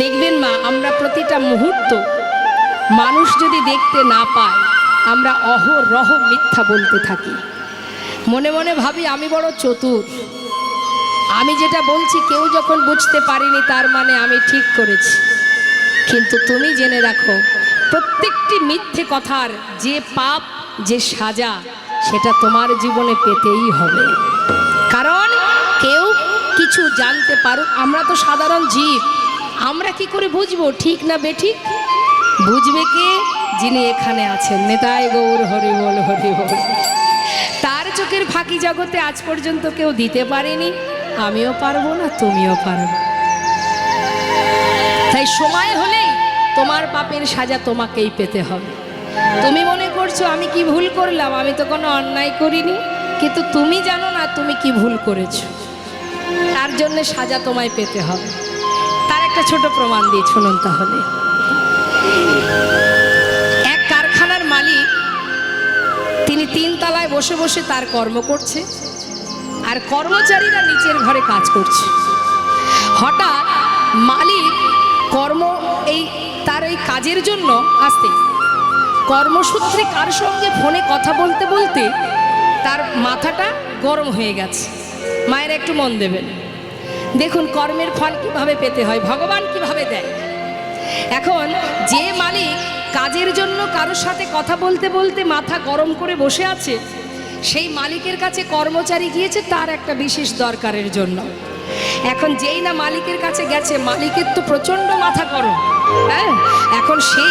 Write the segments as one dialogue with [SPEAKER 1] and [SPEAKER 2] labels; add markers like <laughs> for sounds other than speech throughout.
[SPEAKER 1] দেখবেন মা, আমরা প্রতিটা মুহূর্ত মানুষ যদি দেখতে না পায়, আমরা অহরহ মিথ্যা বলতে থাকি। মনে মনে ভাবি, আমি বড় চতুর। আমি যেটা বলছি, কেউ যখন বুঝতে পারিনি, তার মানে আমি ঠিক করেছি। কিন্তু তুমি জেনে রাখো, প্রত্যেকটি মিথ্যে কথার যে পাপ, যে সাজা, সেটা তোমার জীবনে পেতেই হবে। কারণ কেউ কিছু জানতে পারুক, আমরা তো সাধারণ জীব। আমরা কি করে বুঝব, ঠিক না বেঠিক? বুঝবে কে? যিনি এখানে আছেন। নেতায় গৌর, হরি বল হরি বল। তার চোখের ফাঁকি জগতে আজ পর্যন্ত কেউ দিতে পারেনি। আমিও পারব না, তুমিও পারবে। তাই সময় হলেই তোমার পাপের সাজা তোমাকেই পেতে হবে। তুমি মনে করছ, আমি কি ভুল করলাম? আমি তো কোনো অন্যায় করিনি। কিন্তু তুমি জানো না, তুমি কি ভুল করেছ। তার জন্য সাজা তোমায় পেতে হবে। একটা ছোট প্রমাণ দিয়ে শুনুন তাহলে। এক কারখানার মালিক, তিনি তিন তলায় বসে বসে তার কর্ম করছে, আর কর্মচারীরা নিচের ঘরে কাজ করছে। হঠাৎ মালিক কর্ম এই, তার এই কাজের জন্য আসতে, কর্মসূত্রে কার সঙ্গে ফোনে কথা বলতে বলতে তার মাথাটা গরম হয়ে গেছে। মায়ের একটু মন দেবেন। দেখুন কর্মের ফল কীভাবে পেতে হয়, ভগবান কীভাবে দেয়? এখন যে মালিক কাজের জন্য কারোর সাথে কথা বলতে বলতে মাথা গরম করে বসে আছে, সেই মালিকের কাছে কর্মচারী গিয়েছে তার একটা বিশেষ দরকারের জন্য। এখন যেই না মালিকের কাছে গেছে, মালিকের তো প্রচণ্ড মাথা গরম হ্যাঁ? এখন সে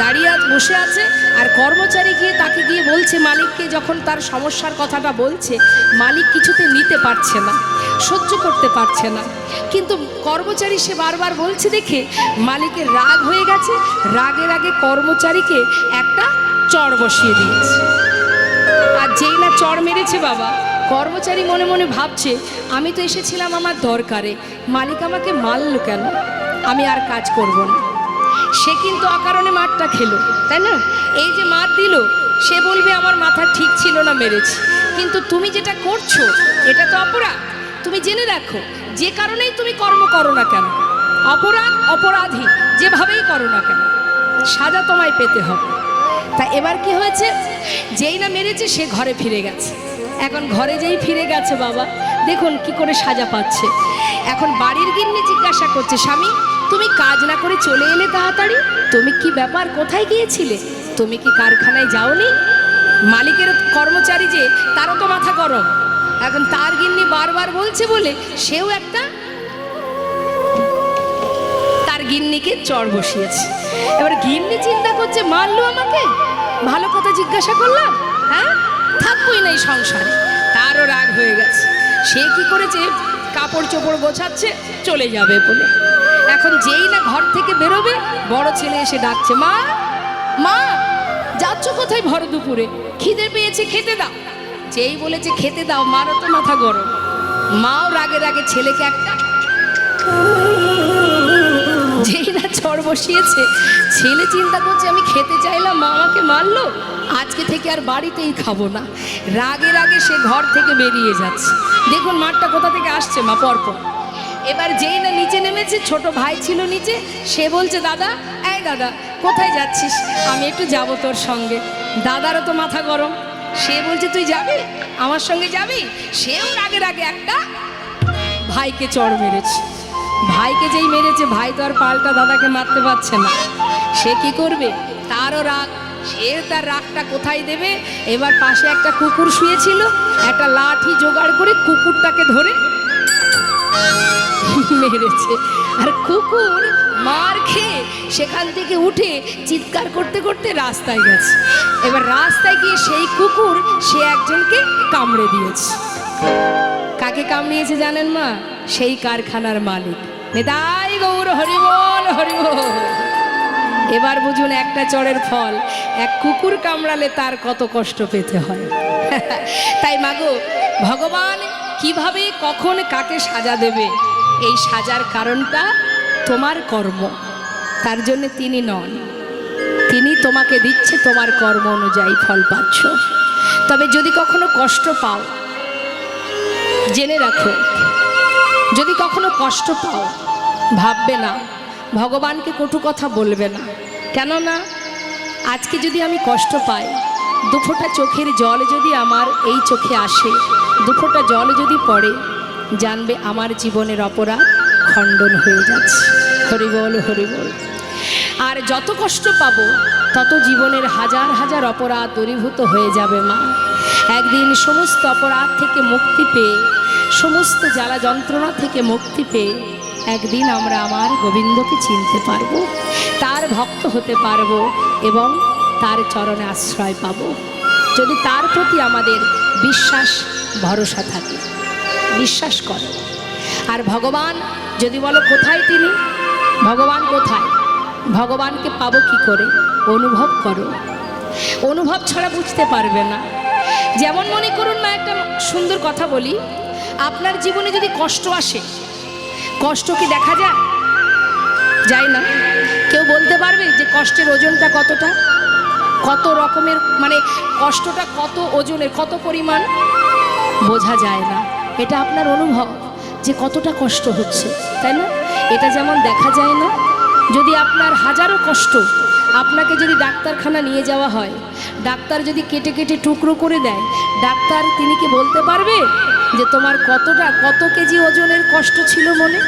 [SPEAKER 1] দাঁড়িয়ে বসে আছে আর কর্মচারী গিয়ে তাকে গিয়ে বলছে, মালিককে যখন তার সমস্যার কথাটা বলছে, মালিক কিছুতে নিতে পারছে না। সহ্য করতে পারছে না। কিন্তু কর্মচারী সে বারবার বলছে, দেখে মালিকের রাগ হয়ে গেছে। রাগের আগে কর্মচারীকে একটা চড় বসিয়ে দিয়েছে। আর যেই না চড় মেরেছে বাবা, কর্মচারী মনে মনে ভাবছে, আমি তো এসেছিলাম আমার দরকারে। মালিক আমাকে মারল কেন? আমি আর কাজ করব না। সে কিন্তু অকারণে মারটা খেলো, তাই না? এই যে মার দিল, সে বলবে, আমার মাথা ঠিক ছিল না, মেরেছি। কিন্তু তুমি যেটা করছ, এটা তো অপরাধ। তুমি জেনে রাখো, যে কারণেই তুমি কর্ম করো না কেন। অপরাধ অপরাধী, যেভাবেই করো না কেন। সাজা তোমায় পেতে হবে। তা এবার কি হয়েছে? যেই না মেরেছে, সে ঘরে ফিরে গেছে। এখন ঘরে যেই ফিরে গেছে বাবা, দেখুন কি করে সাজা পাচ্ছে। এখন বাড়ির গিন্নি জিজ্ঞাসা করছে, স্বামী, তুমি কাজ না করে চলে এলে তাড়াতাড়ি? তুমি কি ব্যাপার, কোথায় গিয়েছিলে? তুমি কি কারখানায় যাওনি? মালিকের কর্মচারী যে, তারও তো মাথা গরম। এখন তার গিন্নি বারবার বলছে বলে সেও একটা তার গিন্নিকে চড় বসিয়েছে। এবার গিন্নি চিন্তা করছে, মারলো আমাকে? ভালো কথা জিজ্ঞাসা করলাম হ্যাঁ? থাকবোই না এই সংসারে। তারও রাগ হয়ে গেছে। সে কি করেছে? কাপড় চোপড় গোছাচ্ছে, চলে যাবে বলে। এখন যেই না ঘর থেকে বেরোবে, বড় ছেলে এসে ডাকছে, মা মা, যাচ্ছ কোথায় ভর দুপুরে খিদে পেয়েছে, খেতে দাও। যেই বলেছে, খেতে দাও মারও তো মাথা গরম। মাও রাগে রাগে ছেলেকে একটা যেই না চড় বসিয়েছে, ছেলে চিন্তা করছে, আমি খেতে চাইলাম, মা আমাকে মারলো। আজকে থেকে আর বাড়িতেই খাব না। রাগে রাগে সে ঘর থেকে বেরিয়ে যাচ্ছে। দেখুন, মাঠটা কোথা থেকে আসছে, মা, পরপর। এবার যেই না নিচে নেমেছে, ছোট ভাই ছিল নিচে, সে বলছে, দাদা, এই দাদা, কোথায় যাচ্ছিস? আমি একটু যাব তোর সঙ্গে। দাদারও তো মাথা গরম। সে বলছে, তুই যাবি? আমার সঙ্গে যাবি? সেও রাগে রাগে একটা ভাইকে চড় মেরেছে। ভাইকে যেই মেরেছে, ভাই তো আর পাল্টা দাদাকে মারতে পারছে না। সে কি করবে? তারও রাগ। সে তার রাগটা কোথায় দেবে? এবার পাশে একটা কুকুর শুয়েছিল। একটা লাঠি জোগাড় করে কুকুরটাকে ধরে মেরেছে। আর কুকুর মার খেয়ে সেখান থেকে উঠে চিৎকার করতে করতে রাস্তায় গেছে। এবার রাস্তায় গিয়ে সেই কুকুর, সে একজনকে কামড়ে দিয়েছে। কাকে কামড়িয়েছে জানেন মা? সেই কারখানার মালিক। নেতাই গৌর হরিবল হরিবল এবার বুঝুন একটা চড়ের ফল, এক কুকুর কামড়ালে তার কত কষ্ট পেতে হয়। <laughs> তাই মাগো ভগবান কীভাবে, কখন কাকে সাজা দেবে? এই সাজার কারণটা তোমার কর্ম। তার জন্য তিনি নন। তিনি তোমাকে দিচ্ছে তোমার কর্ম অনুযায়ী ফল পাচ্ছ। তবে যদি কখনো কষ্ট পাও, জেনে রাখো, যদি কখনো কষ্ট পাও, ভাববে না, ভগবানকে কটু কথা বলবে না। কেননা, আজকে যদি আমি কষ্ট পাই দুফোঁটা চোখের জল যদি আমার এই চোখে আসে দুফোঁটা জল যদি পড়ে, জানবে আমার জীবনের অপরাধ খণ্ডন হয়ে যাচ্ছে। হরিবল হরিবল আর যত কষ্ট পাবো, তত জীবনের হাজার হাজার অপরাধ দূরীভূত হয়ে যাবে, মা। একদিন সমস্ত অপরাধ থেকে মুক্তি পেয়ে, সমস্ত জ্বালা যন্ত্রণা থেকে মুক্তি পেয়ে, একদিন আমরা আমার গোবিন্দকে চিনতে পারব, তার ভক্ত হতে পারব এবং তার চরণে আশ্রয় পাব। যদি তার প্রতি আমাদের বিশ্বাস, ভরসা থাকে, বিশ্বাস করে। আর ভগবান, যদি বলো কোথায় তিনি? ভগবান কোথায়? ভগবানকে পাবো কি করে? অনুভব করো। অনুভব ছাড়া বুঝতে পারবে না। যেমন মনে করুন না একটা সুন্দর কথা বলি। আপনার জীবনে যদি কষ্ট আসে, কষ্ট কি দেখা যায়? যায় না। কেউ বলতে পারবে যে কষ্টের ওজনটা কতটা? কত রকমের মানে কষ্টটা কত ওজনের, কত পরিমাণ? বোঝা যায় না। এটা আপনার অনুভব যে কতটা কষ্ট হচ্ছে, তাই না? এটা যেমন দেখা যায় না যদি আপনার হাজারো কষ্ট আপনাকে যদি ডাক্তারখানা নিয়ে যাওয়া হয় ডাক্তার যদি কেটে কেটে টুকরো করে দেয় ডাক্তার তিনি কি বলতে পারবে যে তোমার কতটা কত কেজি ওজনের কষ্ট ছিল মনে?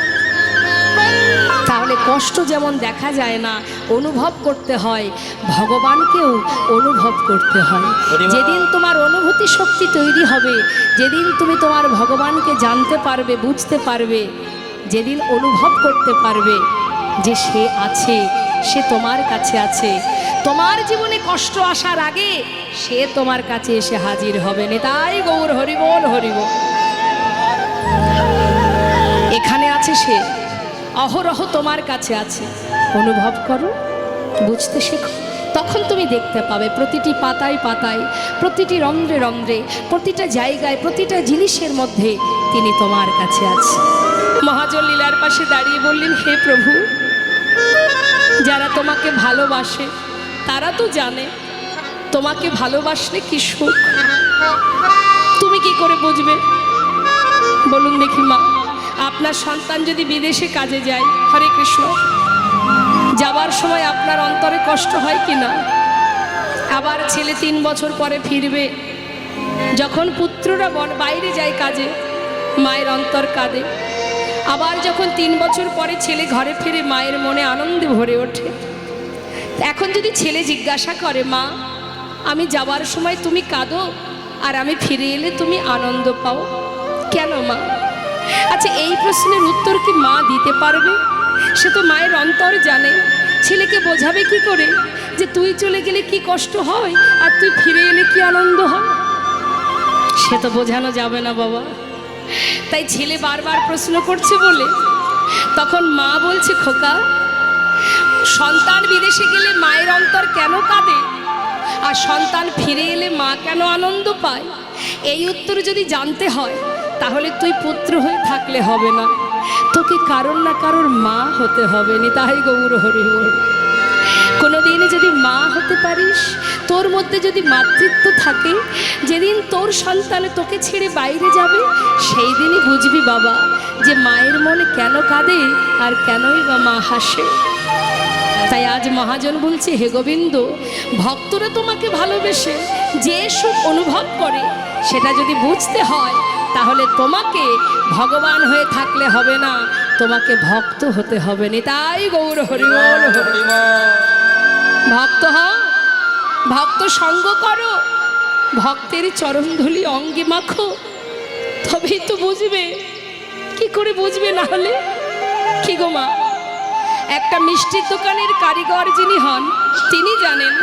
[SPEAKER 1] তাহলে কষ্ট যেমন দেখা যায় না অনুভব করতে হয় ভগবানকেও অনুভব করতে হয়। যেদিন তোমার অনুভূতি শক্তি তৈরি হবে যেদিন তুমি তোমার ভগবানকে জানতে পারবে বুঝতে পারবে যেদিন অনুভব করতে পারবে যে সে আছে, সে তোমার কাছে আছে। তোমার জীবনে কষ্ট আসার আগে সে তোমার কাছে এসে হাজির হবে নেতাই গৌর হরিবল হরিবল এখানে আছে সে। অহরহ তোমার কাছে আছে। অনুভব করো, বুঝতে শেখো। তখন তুমি দেখতে পাবে প্রতিটি পাতায় পাতায়, প্রতিটি রন্ধ্রে রন্ধ্রে, প্রতিটা জায়গায়, প্রতিটা জিনিসের মধ্যে তিনি তোমার কাছে আছে। মহাজন লীলার পাশে দাঁড়িয়ে বললেন, হে প্রভু, যারা তোমাকে ভালোবাসে, তারা তো জানে তোমাকে ভালোবাসলে কি সুখ। তুমি কি করে বুঝবে? বলুন দেখি মা, আপনার সন্তান যদি বিদেশে কাজে যায়, হরে কৃষ্ণ, যাবার সময় আপনার অন্তরে কষ্ট হয় কি না? আবার ছেলে তিন বছর পরে ফিরবে, যখন পুত্ররা বাইরে যায় কাজে, মায়ের অন্তর কাঁদে। আবার যখন তিন বছর পরে ছেলে ঘরে ফিরে মায়ের মনে আনন্দে ভরে ওঠে। এখন যদি ছেলে জিজ্ঞাসা করে, মা, আমি যাবার সময় তুমি কাঁদো আর আমি ফিরে এলে তুমি আনন্দ পাও? কেন, মা? আচ্ছা এই প্রশ্নের উত্তর কি মা দিতে পারবে? সে তো মায়ের অন্তর জানে। ছেলেকে বোঝাবে কি করে যে তুই চলে গেলে কি কষ্ট হয় আর তুই ফিরে এলে কি আনন্দ হয়? সে তো বোঝানো যাবে না, বাবা। তাই ছেলে বারবার প্রশ্ন করছে বলে তখন মা বলছে, খোকা, সন্তান বিদেশে গেলে মায়ের অন্তর কেন কাঁদে? আর সন্তান ফিরে এলে মা কেন আনন্দ পায়? এই উত্তর যদি জানতে হয়, তাহলে তুই পুত্র হয়ে থাকলে হবে না। তোকে কারোর না কারোর মা হতে হবে নি। তাই গৌর হরি হরি কোনোদিন যদি মা হতে পারিস তোর মধ্যে যদি মাতৃত্ব থাকে, যেদিন তোর সন্তানে তোকে ছেড়ে বাইরে যাবে সেই দিনই বুঝবি বাবা যে মায়ের মনে কেন কাঁদে আর কেনই বা মা হাসে। তাই আজ মহাজন বলছে, হে গোবিন্দ, ভক্তরা তোমাকে ভালোবেসে যে সুখ অনুভব করে, সেটা যদি বুঝতে হয়, তাহলে তোমাকে ভগবান হয়ে থাকলে হবে না, তোমাকে ভক্ত হতে হবে নি। তাই গৌর হরিবল হরি ভক্ত হও। ভক্ত সঙ্গ করো। ভক্তের চরণধুলি অঙ্গে মাখো। তবেই তো বুঝবে। কি করে বুঝবে না হলে? কি গো মা? একটা মিষ্টির দোকানের কারিগর যিনি হন, তিনি জানেন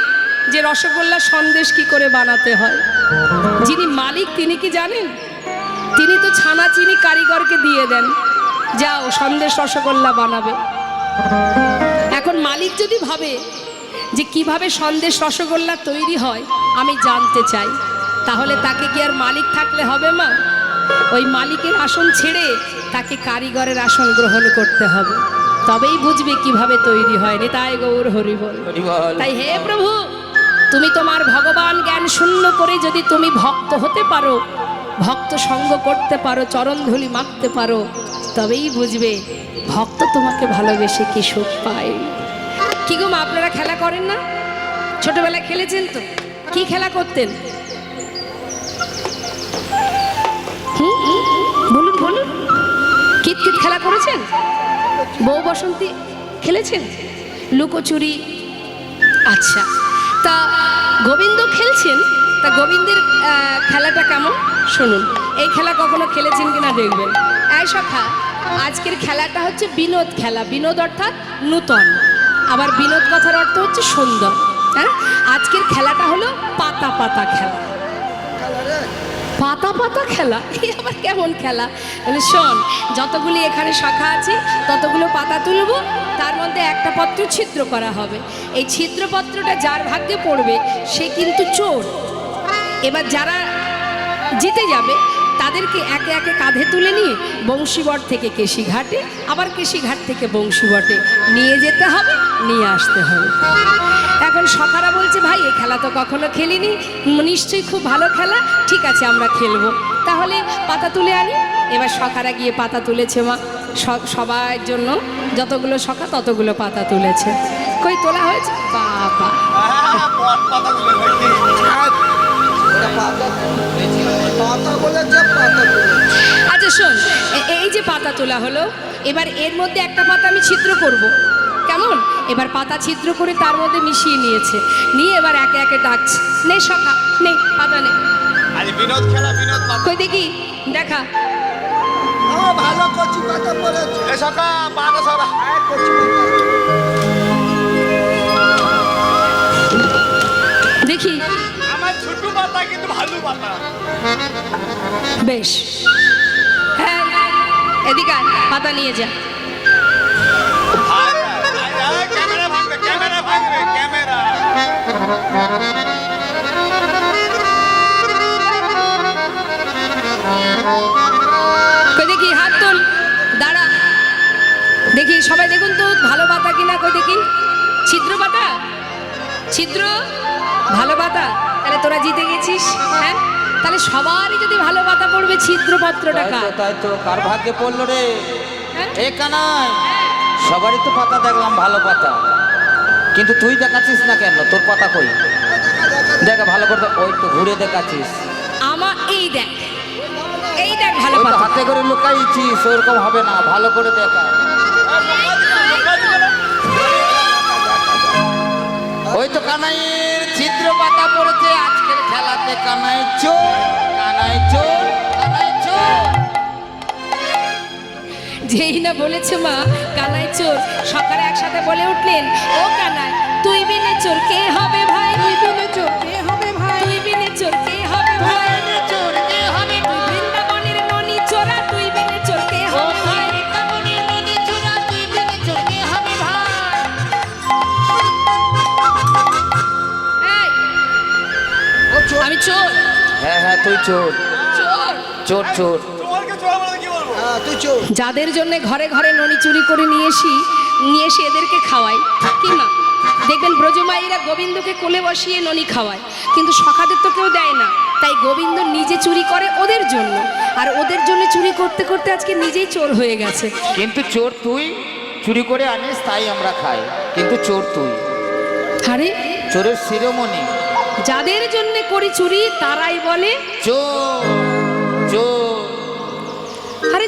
[SPEAKER 1] যে রসগোল্লা সন্দেশ কি করে বানাতে হয়। যিনি মালিক, তিনি কি জানেন? তিনি তো ছানা চিনি কারিগরকে দিয়ে দেন। যাও, সন্দেশ রসগোল্লা বানাবে। এখন মালিক যদি ভাবে যে কীভাবে সন্দেশ রসগোল্লা তৈরি হয় আমি জানতে চাই। তাহলে তাকে কি আর মালিক থাকলে হবে মা? ওই মালিকের আসন ছেড়ে তাকে কারিগরের আসন গ্রহণ করতে হবে। তবেই বুঝবে কীভাবে তৈরি হয়। তাই গৌর হরিবল। তাই হে প্রভু তুমি তোমার ভগবান জ্ঞান শূন্য করে যদি তুমি ভক্ত হতে পারো ভক্ত সঙ্গ করতে পারো চরণধুলি মাখতে পারো তবেই বুঝবে ভক্ত তোমাকে ভালোবেসে কি সুখ পায়। কি গো মা, আপনারা খেলা করেন না? ছোটবেলায় খেলেছেন তো? কি খেলা করতেন? বলুন বলুন। কিত কিত খেলা করেছেন? বউ বসন্তী খেলেছেন? লুকোচুরি? আচ্ছা। তা গোবিন্দ খেলছেন? তা গোবিন্দের খেলাটা কেমন? শুনুন। এই খেলা কখনো খেলেছেন কিনা দেখবেন। এই সখা, আজকের খেলাটা হচ্ছে বিনোদ খেলা। বিনোদ অর্থাৎ নূতন। আবার বিনোদ কথার অর্থ হচ্ছে সুন্দর হ্যাঁ? আজকের খেলাটা হলো পাতা পাতা খেলা। পাতা পাতা খেলা? <laughs> এই আবার কেমন খেলা? মানে শোন, যতগুলি এখানে শাখা আছে, ততগুলো পাতা তুলব, তার মধ্যে একটা পত্র ছিদ্র করা হবে। এই ছিদ্রপত্রটা যার ভাগ্যে পড়বে, সে কিন্তু চোর। এবার যারা জিতে যাবে তাদেরকে একে একে কাঁধে তুলে নিয়ে বংশীবট থেকে কেশিঘাটে আবার কেশিঘাট থেকে বংশীবটে নিয়ে যেতে হবে নিয়ে আসতে হবে। এখন সখারা বলছে ভাই এই খেলা তো কখনো খেলিনি নিশ্চয়ই খুব ভালো খেলা ঠিক আছে আমরা খেলব। তাহলে পাতা তুলে আনি এবার সখারা গিয়ে পাতা তুলেছে মা। সবার জন্য যতগুলো সখা ততগুলো পাতা তুলেছে। কই তোলা হয়েছে? বাবা।
[SPEAKER 2] পাতা বলেছে পাতা
[SPEAKER 1] আচ্ছা শোন এই যে পাতা তোলা হলো এবার এর মধ্যে একটা পাতা আমি ছিদ্র করব। কেমন? এবার পাতা ছিদ্র করে তার মধ্যে মিশিয়ে নিয়েছে। নিয়ে এবার একে একে ডাকছে নে সখা নে পাতা নে।
[SPEAKER 3] বিনোদ খেলা বিনোদ পাতা।
[SPEAKER 1] কই দেখি দেখা।
[SPEAKER 2] ও ভালো কচি পাতা বলেছে
[SPEAKER 3] এ সকা পাতা সরা।
[SPEAKER 2] হ্যাঁ কচি
[SPEAKER 1] দেখি
[SPEAKER 3] ছোট পাতা কিন্তু ভালো পাতা।
[SPEAKER 1] বেশ। হ্যাঁ এদিকে আয়, পাতা নিয়ে যা।
[SPEAKER 3] আয়, ক্যামেরা ভাঙবে ক্যামেরা ভাঙবে ক্যামেরা।
[SPEAKER 1] কই দেখি হাত তোল দাঁড়া। দেখি সবাই দেখুন তো ভালো পাতা কিনা কই দেখি। ছিদ্র পাতা? ছিদ্র? ভালো পাতা? তাহলে তোরা জিতে গেছিস হ্যাঁ? তাহলে সবারই যদি ভালো কথা পড়বে ছিদ্রপত্রটা
[SPEAKER 4] তাই তো তাই তো কার ভাগ্যে পড়ল রে?
[SPEAKER 1] হ্যাঁ?
[SPEAKER 4] এ কানাই সবারই তো পাতা দেখলাম ভালো পাতা। কিন্তু তুই দেখাচ্ছিস না কেন? তোর পাতা কই? দেখা ভালো করে ওই তো ঘুরে দেখাচ্ছিস।
[SPEAKER 1] আমার এই দেখ এই দেখ ভালো
[SPEAKER 4] হাতে করে লুকাইছিস ওরকম হবে না ভালো করে দেখা। ওই তো কানাইয়ের ছিদ্র পাতা পড়েছে। আজকের খেলাতে কানাই চোর কানাই চোর কানাই চোর।
[SPEAKER 1] যেই না বলেছে মা কানাই চোর সকালে একসাথে বলে উঠলেন ও কানাই তুই বিনে চোর কে হবে ভাই? তুই বিনে চোর কে চোর।
[SPEAKER 4] হ্যাঁ হ্যাঁ তুই চোর।
[SPEAKER 1] চোর।
[SPEAKER 4] চোর
[SPEAKER 2] হ্যাঁ তুই চোর।
[SPEAKER 1] যাদের জন্য ঘরে ঘরে ননি চুরি করে নিয়ে এসি নিয়ে এসে এদেরকে খাওয়াই। কি না দেখবেন ব্রজমাইরা গোবিন্দকে কোলে বসিয়ে ননি খাওয়ায়। কিন্তু সখাদের তো কেউ দেয় না। তাই গোবিন্দ নিজে চুরি করে ওদের জন্য। আর ওদের জন্য চুরি করতে করতে আজকে নিজেই চোর হয়ে গেছে।
[SPEAKER 4] কিন্তু চোর তুই চুরি করে আনিস তাই আমরা খাই। কিন্তু চোর তুই।
[SPEAKER 1] আরে?
[SPEAKER 4] চোরের শিরোমণি।
[SPEAKER 1] যাদের জন্য করি চুরি তারাই বলে আরে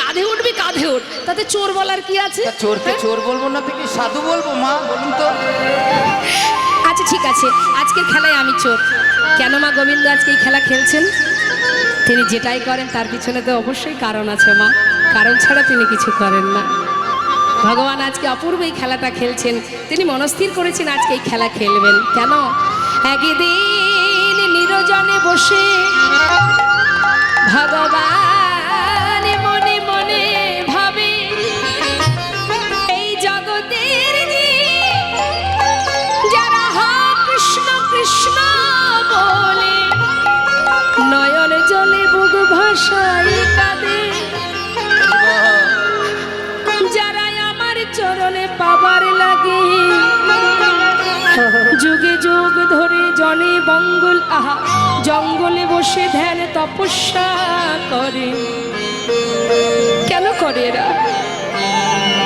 [SPEAKER 1] কাঁধে উঠবি কাঁধে উঠ। তাতে চোর বলার কি আছে?
[SPEAKER 4] চোরকে
[SPEAKER 1] হ্যাঁ?
[SPEAKER 4] চোর বলব না তুই কি সাধু বলব? মা বলুন তো।
[SPEAKER 1] আচ্ছা ঠিক আছে। আজকের খেলায় আমি চোর। কেন মা গোবিন্দ আজকে এই খেলা খেলছেন? তিনি যেটাই করেন তার পিছনে তো অবশ্যই কারণ আছে মা। কারণ ছাড়া তিনি কিছু করেন না। ভগবান আজকে অপূর্ব এই খেলাটা খেলছেন। তিনি মনস্থির করেছেন আজকে এই খেলা খেলবেন। কেন? একদিন নিরজনে বসে ভগবান মনে মনে ভাবে, এই জগতের যারা কৃষ্ণ কৃষ্ণ বলে, নয়ন জলে বুক ভাষাই কাঁদে। যারা আমার চরণে পাবার লাগে যুগে যুগ ধরে জনে বঙ্গল, আহা, জঙ্গলে বসে ধ্যান তপস্যা করে। কেন করে এরা?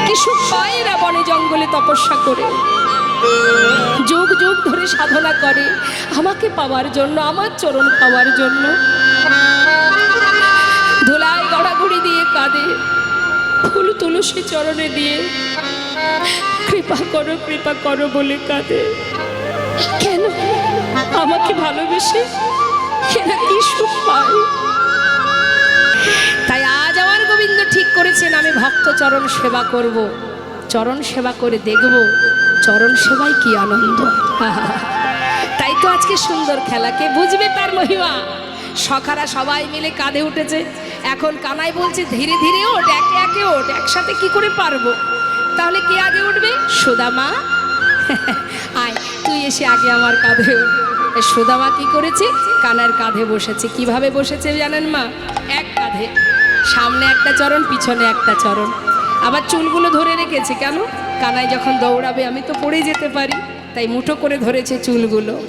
[SPEAKER 1] কি সুখ পায় এরা বনে জঙ্গলে তপস্যা করে? যুগ যুগ ধরে সাধনা করে আমাকে পাওয়ার জন্য, আমার চরণ পাওয়ার জন্য। ধুলায় গড়াগড়ি দিয়ে কাঁদে, ফুল তুলসী চরণে দিয়ে। কৃপা করো কৃপা করো বলে কাঁদে। কেন? আমাকে ভালোবেসে কি সুখ তাই আজ আমার গোবিন্দ ঠিক করেছেন, আমি ভক্ত চরণ সেবা করব। চরণ সেবা করে দেখব, চরণ সেবায় কি আনন্দ। তাই তো আজকে সুন্দর খেলা কে বুঝবে তার মহিমা। সখারা সবাই মিলে কাঁধে উঠেছে। এখন কানাই বলছে, ধীরে ধীরে ওঠ, একে একে ওঠ, একসাথে কি করে পারব? তাহলে কে আগে উঠবে? সুদামা? আয় তুই এসে আগে আমার কাঁধে সুদামা কি করেছে? কানার কাঁধে বসেছে। কীভাবে বসেছে জানেন মা? এক কাঁধে। সামনে একটা চরণ পিছনে একটা চরণ। আবার চুলগুলো ধরে রেখেছে কেন? কানায় যখন দৌড়াবে আমি তো পড়ে যেতে পারি। তাই মুঠো করে ধরেছে চুলগুলো।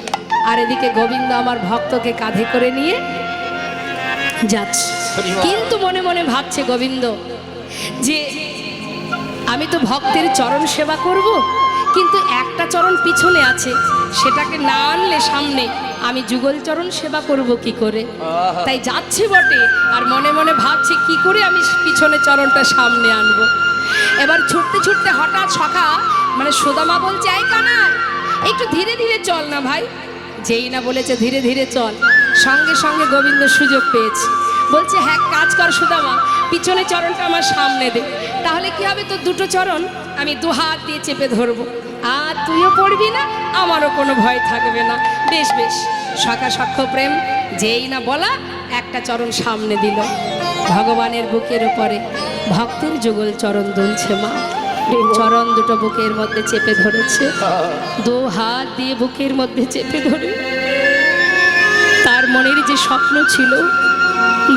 [SPEAKER 1] আর এদিকে গোবিন্দ আমার ভক্তকে কাঁধে করে নিয়ে যাচ্ছে। কিন্তু মনে মনে ভাবছে গোবিন্দ যে আমি তো ভক্তের চরণ সেবা করব কিন্তু একটা চরণ পিছনে আছে সেটাকে না আনলে সামনে আমি যুগল চরণ সেবা করব কি করে? তাই যাচ্ছি বটে আর মনে মনে ভাবছি কি করে আমি পিছনে চরণটা সামনে আনব। এবার ছুটতে ছুটতে হঠাৎ সখা মানে সুদামা বলছে এই কানা একটু ধীরে ধীরে চল না ভাই। যেই না বলেছে ধীরে ধীরে চল। সঙ্গে সঙ্গে গোবিন্দ সুযোগ পেয়েছে। বলছে হ্যাঁ কাজ কর সুদামা পিছনে চরণটা আমার সামনে দে। তাহলে কি হবে তোর দুটো চরণ? আমি দু হাত দিয়ে চেপে ধরবো। আর তুইও পড়বি না, আমারও কোনো ভয় থাকবে না। বেশ বেশ, সখা সক্ষ প্রেম, যেই না বলা, একটা চরণ সামনে দিল। ভগবানের বুকের উপরে ভক্তের যুগল চরণ দুলছে মা। চরণ দুটো বুকের মধ্যে চেপে ধরেছে। দু হাত দিয়ে বুকের মধ্যে চেপে ধরে। তার মনের যে স্বপ্ন ছিল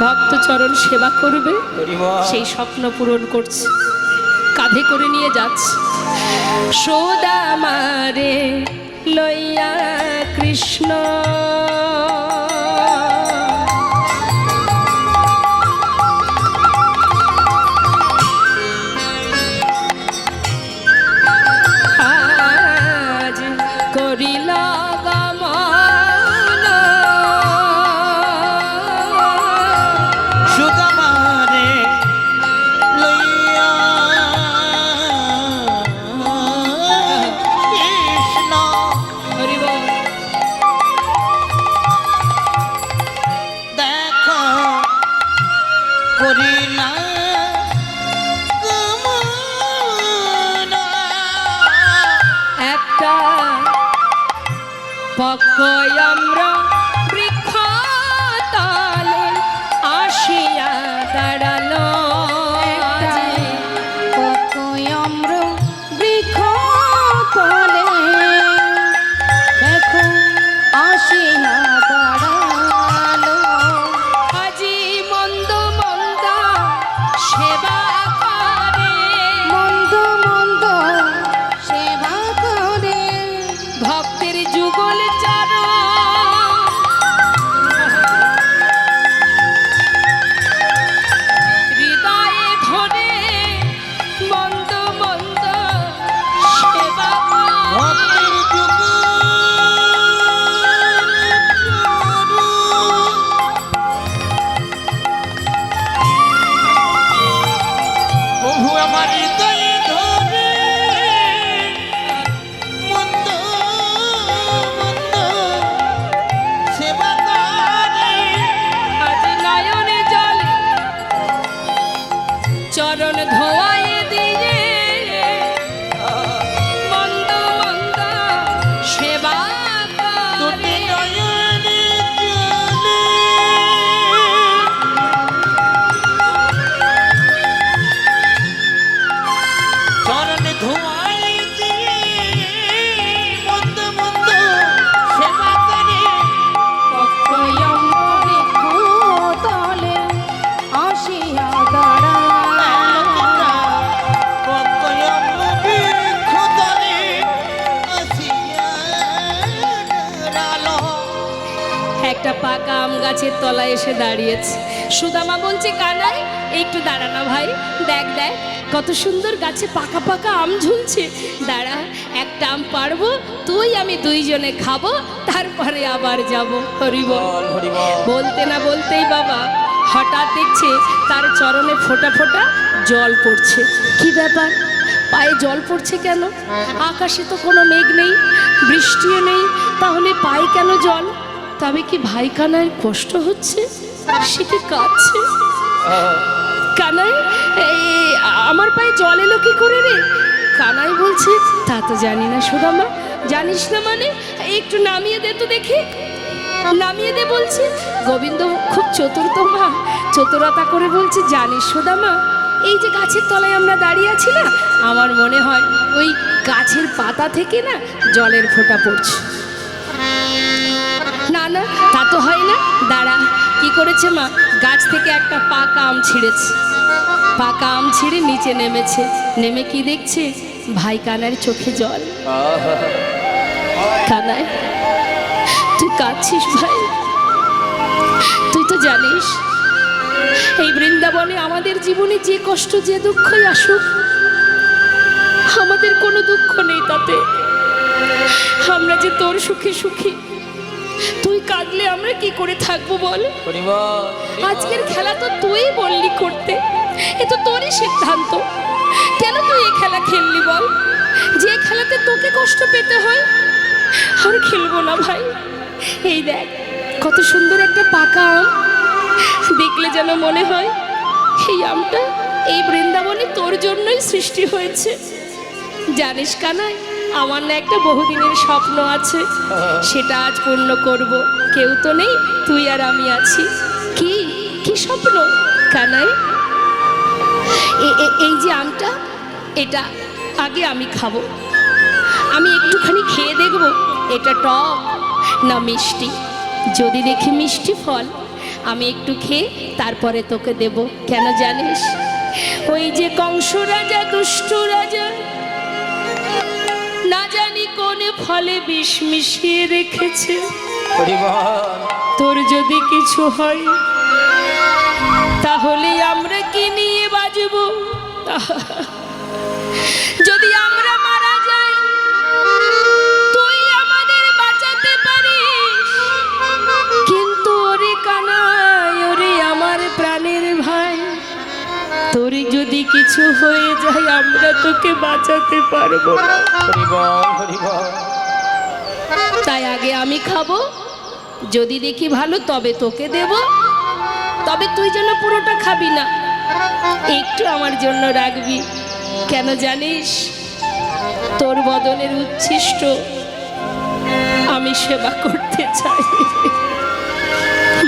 [SPEAKER 1] ভক্ত চরণ সেবা করবে। সেই স্বপ্ন পূরণ করছে। কাঁধে করে নিয়ে যাচ্ছে। সোদা
[SPEAKER 2] মারে লইয়া কৃষ্ণ।
[SPEAKER 1] দাঁড়িয়েছে। সুদামা বলছে কানাই একটু দাঁড়া না ভাই। দেখ দেখ কত সুন্দর গাছে পাকা পাকা আম ঝুলছে। দাঁড়া একটা আম পারব তুই আমি দুইজনে খাব তারপরে আবার যাব। হরিব
[SPEAKER 4] বল।
[SPEAKER 1] বলতে না বলতেই বাবা হঠাৎ দেখছে তার চরণে ফোটা ফোটা জল পড়ছে। কি ব্যাপার? পায়ে জল পড়ছে কেন? আকাশে তো কোনো মেঘ নেই বৃষ্টিও নেই তাহলে পায়ে কেন জল? তবে কি ভাই কানায় কষ্ট হচ্ছে? সে কি কাঁদছে কানাই আমার পায়ে জল এলো কি করে রে? কানাই বলছে, তা তো জানি না সুদামা। জানিস না মানে? একটু নামিয়ে দে তো দেখি। নামিয়ে দে বলছে। গোবিন্দ খুব চতুর তো মা। চতুরতা করে বলছে, জানিস সুদামা, এই যে গাছের তলায় আমরা দাঁড়িয়ে আছি না, আমার মনে হয় ওই গাছের পাতা থেকে না জলের ফোঁটা পড়ছে। না না, তা তো হয় না। দাঁড়া কি করেছে মা? গাছ থেকে একটা পাকা আম ছিঁড়েছে। পাকা আম ছিঁড়ে নিচে নেমেছে। নেমে কি দেখছে? ভাই কানার চোখে জল। কানায় তুই কাঁদছিস ভাই? তুই তো জানিস, এই বৃন্দাবনে আমাদের জীবনে যে কষ্ট, যে দুঃখই আসুক, আমাদের কোনো দুঃখ নেই তাতে। আমরা যে তোর সুখে সুখী তুই কাঁদলে আমরা কি করে থাকব বল? আজকের খেলা তো তুই বললি করতে। এ তো তোরই সিদ্ধান্ত। কেন তুই এই খেলা খেললি বল? যে খেলাতে তোকে কষ্ট পেতে হয় আর খেলব না ভাই। এই দেখ কত সুন্দর একটা পাকা আম। দেখলে যেন মনে হয় এই আমটা এই বৃন্দাবনে তোর জন্যই সৃষ্টি হয়েছে। জানিস কানাই আমার না একটা বহুদিনের স্বপ্ন আছে। সেটা আজ পূর্ণ করব। কেউ তো নেই, তুই আর আমি আছি। কি? কি স্বপ্ন? কানাই? এই যে আমটা এটা আগে আমি খাব। আমি একটুখানি খেয়ে দেখব, এটা টক না মিষ্টি। যদি দেখি মিষ্টি ফল, আমি একটু খেয়ে তারপরে তোকে দেব। কেন জানিস? ওই যে কংস রাজা, দুষ্ট রাজা কোন ফলে বিষ মিশিয়ে রেখেছে? তোর যদি কিছু হয় তাহলে আমরা কি নিয়ে বাজব? যদি আমরা মারা যাই তুই আমাদের বাঁচাতে পারিস। কিন্তু ওরে কানায় ওরে আমার তোর যদি কিছু হয়ে যায়, আমরা তোকে বাঁচাতে পারব তাই আগে আমি খাব, যদি দেখি ভালো, তবে তোকে দেব। তবে তুই যেন পুরোটা খাবি না, একটু আমার জন্য রাখবি। কেন জানিস? তোর বদনের উচ্ছিষ্ট আমি সেবা করতে চাই।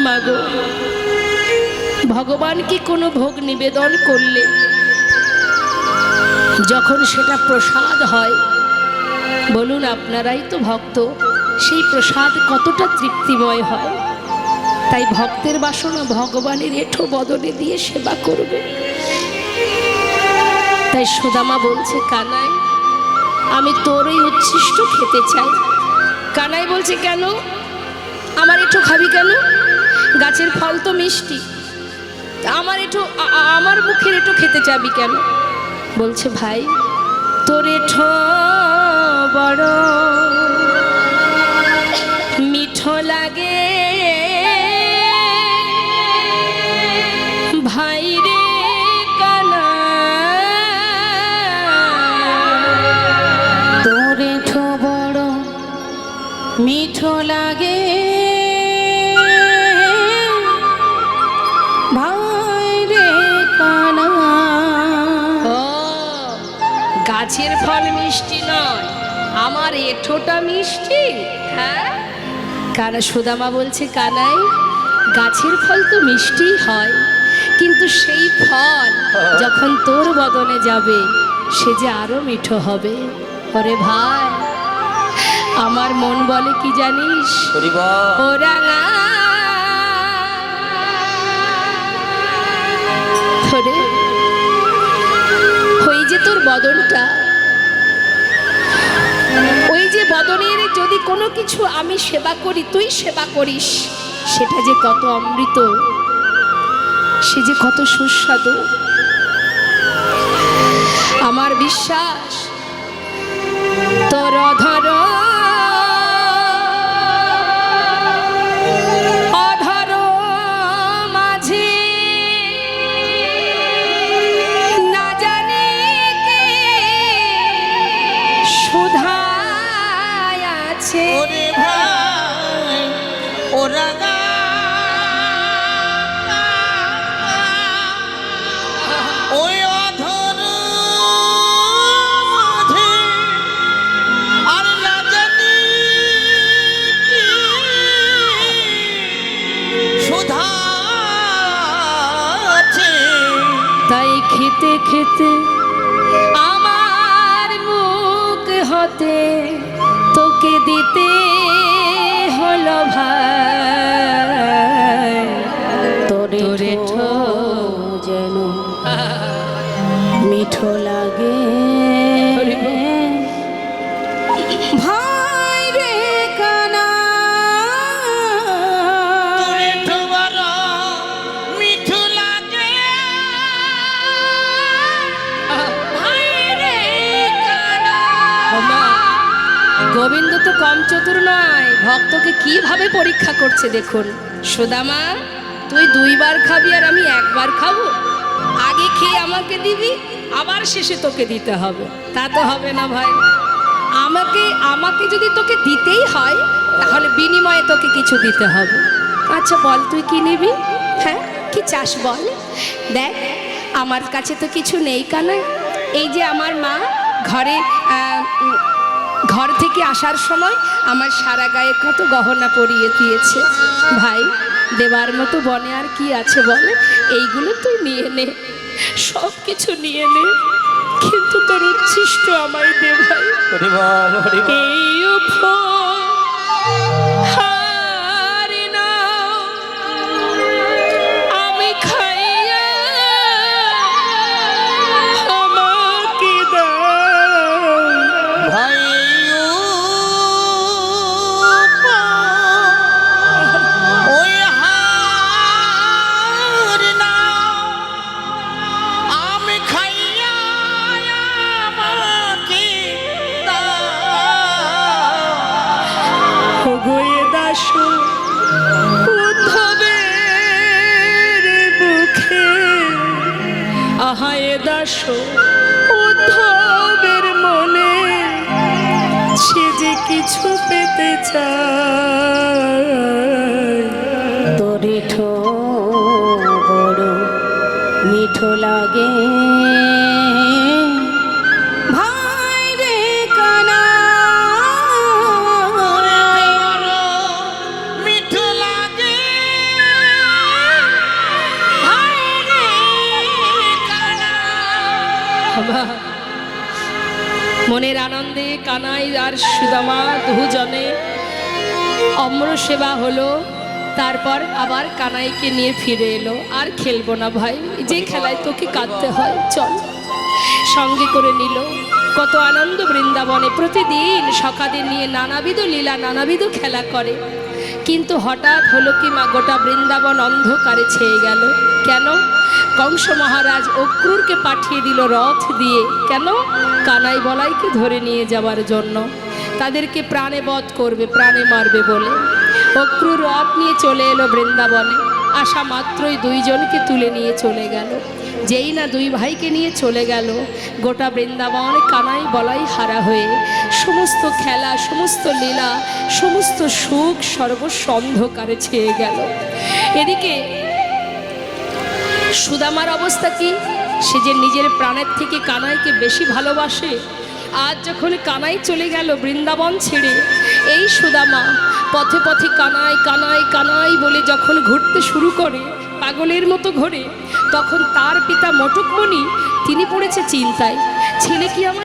[SPEAKER 1] মাগো ভগবানকে কোনো ভোগ নিবেদন করলে? যখন সেটা প্রসাদ হয়, বলুন আপনারাই তো ভক্ত, সেই প্রসাদ কতটা তৃপ্তিময় হয়? তাই ভক্তের বাসনা ভগবানের এঠো বদনে দিয়ে সেবা করবে। তাই সুদামা বলছে, কানাই, আমি তোর ওই উচ্ছিষ্ট খেতে চাই। কানাই বলছে, কেন? আমার একটু খাবি কেন? গাছের ফল তো মিষ্টি। আমার একটু আমার মুখের একটু খেতে চাবি কেন? বলছে, ভাই, তোর এঠো বড় মিঠো লাগে। ভাই রে
[SPEAKER 5] বড় মিঠো
[SPEAKER 1] গাছের ফল মিষ্টি নয়। আমার এঠোটা মিষ্টি? হ্যাঁ? কানা সুদামা বলছে কানাই গাছের ফল তো মিষ্টিই হয় কিন্তু সেই ফল যখন তোর বদনে যাবে সে যে আরও মিঠো হবে। ওরে ভাই আমার মন বলে কি জানিস?
[SPEAKER 4] হরি বল
[SPEAKER 1] ও রাঙা। ওই যে তোর বদনটা। ওই যে বদনের, যদি কোনো কিছু আমি সেবা করি, তুই সেবা করিস। সেটা যে কত অমৃত, সে যে কত সুস্বাদু। আমার বিশ্বাস, তোর অধর খেতে। আমার মুখ হতে কীভাবে পরীক্ষা করছে দেখুন। সুদামা, তুই দুইবার খাবি আর আমি একবার খাব। আগে খেয়ে আমাকে দিবি, আবার শেষে তোকে দিতে হবে। তা তো হবে না ভাই। আমাকে আমাকে যদি তোকে দিতেই হয়, তাহলে বিনিময়ে তোকে কিছু দিতে হবে। আচ্ছা বল, তুই কি নিবি? হ্যাঁ কি চাস বল? দেখ, আমার কাছে তো কিছু নেই কানাই এই যে আমার মা, ঘরে ঘর থেকে আসার সময় আমার সারা গায়ে কত গহনা পরিয়ে দিয়েছে। ভাই দেবার মতো বনে আর কি আছে বলে? এইগুলো তুই নিয়ে নে। সব কিছু নিয়ে নে। কিন্তু তোর উচ্ছিষ্ট আমায় দে ভাই। এই আহায় দাস উদ্ধবের মনে সে যে কিছু পেতে চায়।
[SPEAKER 5] তোরে ঠো বড় মিঠো লাগে।
[SPEAKER 1] আর সুদামা দুজনে অম্র সেবা হলো, তারপর আবার কানাইকে নিয়ে ফিরে এলো, আর খেলব না ভাই, যে খেলায় তোকে কাঁদতে হয়, চল। সঙ্গে করে নিল, কত আনন্দ বৃন্দাবনে। প্রতিদিন সকালে নিয়ে নানাবিধ লীলা, নানাবিধ খেলা করে। কিন্তু হঠাৎ হলো কি মা, গোটা বৃন্দাবন অন্ধকারে ছেয়ে গেল। কেন? কংস মহারাজ অক্রুরকে পাঠিয়ে দিল রথ দিয়ে। কেন? কানাই বলাইকে ধরে নিয়ে যাওয়ার জন্য। তাদেরকে প্রাণে বধ করবে, প্রাণে মারবে বলে। অক্রুর রথ নিয়ে চলে এলো বৃন্দাবনে। আসা মাত্রই দুইজনকে তুলে নিয়ে চলে গেল। যেই না দুই ভাইকে নিয়ে চলে গেল, গোটা বৃন্দাবন কানাই বলাই হারা হয়ে। সমস্ত খেলা, সমস্ত লীলা, সমস্ত সুখ, সর্বস্ব অন্ধকারে ছেয়ে গেল। এদিকে সুদামার অবস্থা কি? সে যে নিজের প্রাণের থেকে কানাইকে বেশি ভালোবাসে, আজ যখন কানাই চলে গেল বৃন্দাবন ছেড়ে, এই সুদামা পথে পথে কানাই কানাই কানাই বলে যখন ঘুরতে শুরু করে পাগলের মতো ঘোরে, তখন তার পিতা মটকমণি, তিনি পড়েছে চিন্তায়। ছেলে কি আমার